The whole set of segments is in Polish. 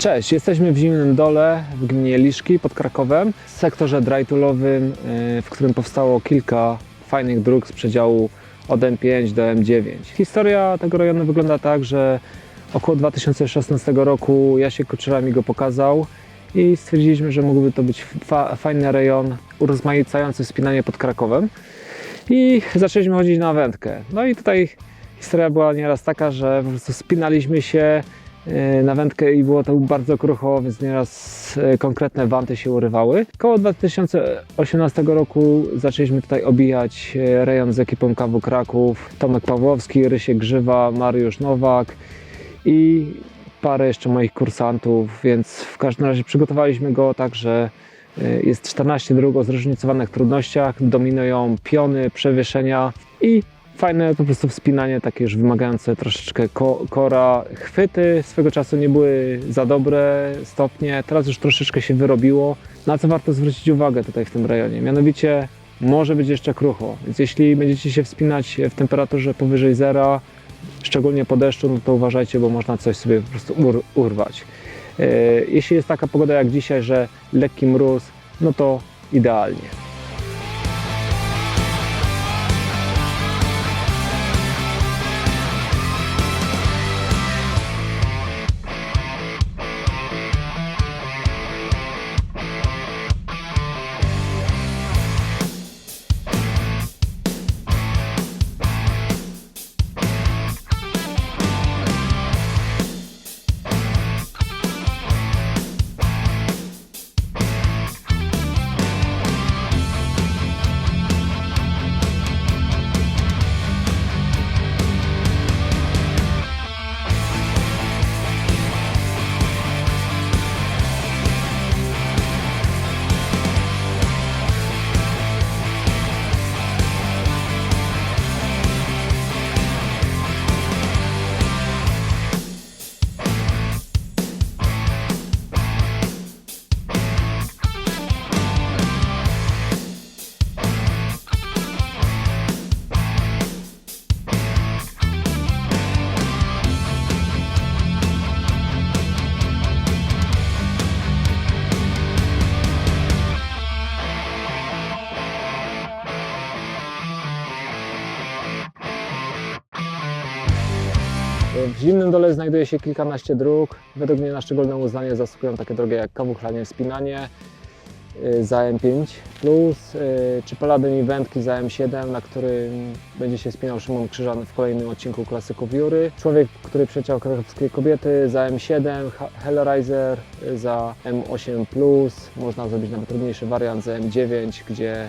Cześć, jesteśmy w Zimnym Dole w gminie Liszki pod Krakowem, w sektorze drytoolowym, yy, w którym powstało kilka fajnych dróg z przedziału od M5 do M9. Historia tego rejonu wygląda tak, że około 2016 roku Jasiek Kuczera mi go pokazał i stwierdziliśmy, że mógłby to być fa- fajny rejon urozmaicający wspinanie pod Krakowem i zaczęliśmy chodzić na wędkę. No i tutaj historia była nieraz taka, że po prostu spinaliśmy się na wędkę i było to bardzo krucho, więc nieraz e, konkretne wanty się urywały. Koło 2018 roku zaczęliśmy tutaj obijać e, rejon z ekipą KW Kraków, Tomek Pawłowski, Rysiek Grzywa, Mariusz Nowak i parę jeszcze moich kursantów, więc w każdym razie przygotowaliśmy go tak, że e, jest 14 dróg o zróżnicowanych trudnościach, dominują piony, przewieszenia i fajne po prostu wspinanie, takie już wymagające troszeczkę ko- kora. Chwyty swego czasu nie były za dobre stopnie, teraz już troszeczkę się wyrobiło. Na co warto zwrócić uwagę tutaj w tym rejonie? Mianowicie może być jeszcze krucho, więc jeśli będziecie się wspinać w temperaturze powyżej zera, szczególnie po deszczu, no to uważajcie, bo można coś sobie po prostu ur- urwać. E, Jeśli jest taka pogoda jak dzisiaj, że lekki mróz, no to idealnie. W Zimnym Dole znajduje się kilkanaście dróg. Według mnie na szczególne uznanie zasługują takie drogi jak Kawuchlanie Wspinanie y, za M5 plus y, czy Paladyn i Wędki za M7, na którym będzie się spinał Szymon Krzyżan w kolejnym odcinku Klasyków Jury. Człowiek, który przeciął krakowskie kobiety za M7, Ha- Hellraiser za M8 plus. Można zrobić nawet trudniejszy wariant za M9, gdzie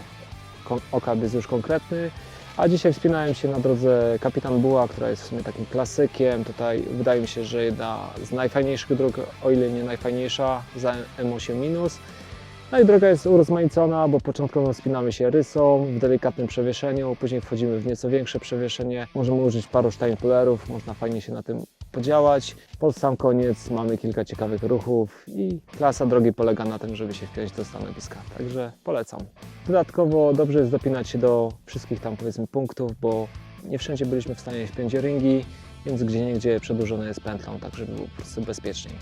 okab jest już konkretny. A dzisiaj wspinałem się na drodze Kapitan Buła, która jest w sumie takim klasykiem. Tutaj wydaje mi się, że jedna z najfajniejszych dróg, o ile nie najfajniejsza, za M8-. No i droga jest urozmaicona, bo początkowo wspinamy się rysą w delikatnym przewieszeniu, później wchodzimy w nieco większe przewieszenie. Możemy użyć paru steinpullerów, można fajnie się na tym podziałać. Pod sam koniec mamy kilka ciekawych ruchów i klasa drogi polega na tym, żeby się wpiąć do stanowiska. Także polecam. Dodatkowo dobrze jest dopinać się do wszystkich tam powiedzmy punktów, bo nie wszędzie byliśmy w stanie wpiąć ringi, więc gdzie niegdzie przedłużone jest pętlą, tak żeby było po prostu bezpieczniej.